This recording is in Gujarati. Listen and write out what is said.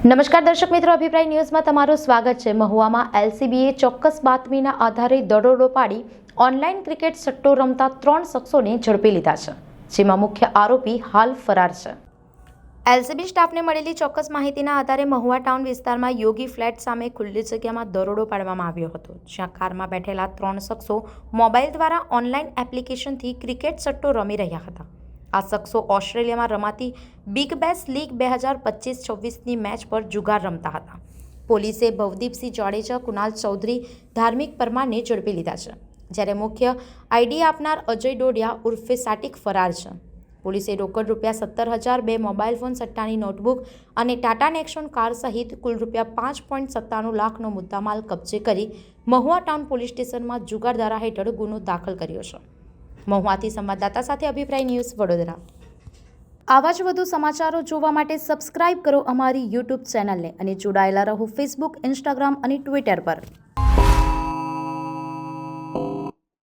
નમસ્કાર દર્શક મિત્રો, અભિપ્રાય ન્યૂઝમાં તમારું સ્વાગત છે. મહુવામાં એલસીબીએ ચોક્કસ બાતમીના આધારે દરોડો પાડી ઓનલાઈન ક્રિકેટ સટ્ટો રમતા ત્રણ શખ્સોને ઝડપી લીધા છે, જેમાં મુખ્ય આરોપી હાલ ફરાર છે. એલસીબી સ્ટાફને મળેલી ચોક્કસ માહિતીના આધારે મહુવા ટાઉન વિસ્તારમાં યોગી ફ્લેટ સામે ખુલ્લી જગ્યામાં દરોડો પાડવામાં આવ્યો હતો, જ્યાં કારમાં બેઠેલા ત્રણ શખ્સો મોબાઈલ દ્વારા ઓનલાઈન એપ્લિકેશનથી ક્રિકેટ સટ્ટો રમી રહ્યા હતા. આ શખ્સો ઓસ્ટ્રેલિયામાં રમાતી બિગ બેસ લીગ બે હજાર પચીસ છવ્વીસની મેચ પર જુગાર રમતા હતા. પોલીસે ભવદીપસિંહ જાડેજા કુનાલ ચૌધરી, ધાર્મિક પરમારને ઝડપી લીધા છે, જ્યારે મુખ્ય આઈડી આપનાર અજય ડોડિયા ઉર્ફે સાટિક ફરાર છે. પોલીસે રોકડ રૂપિયા સત્તર હજાર, બે મોબાઈલ ફોન, સટ્ટાની નોટબુક અને ટાટા નેક્સોન કાર સહિત કુલ રૂપિયા પાંચ પોઈન્ટ સત્તાણું લાખનો મુદ્દામાલ કબજે કરી મહુવા ટાઉન પોલીસ સ્ટેશનમાં જુગાર ધારા હેઠળ ગુનો દાખલ કર્યો છે. મહુઆથી સંવાદદાતા સાથે અભિપ્રાય ન્યૂઝ વડોદરા. આવા જ વધુ સમાચારો જોવા માટે સબસ્ક્રાઇબ કરો અમારી યુટ્યુબ ચેનલને અને જોડાયેલા રહો ફેસબુક, ઇન્સ્ટાગ્રામ અને ટ્વિટર પર.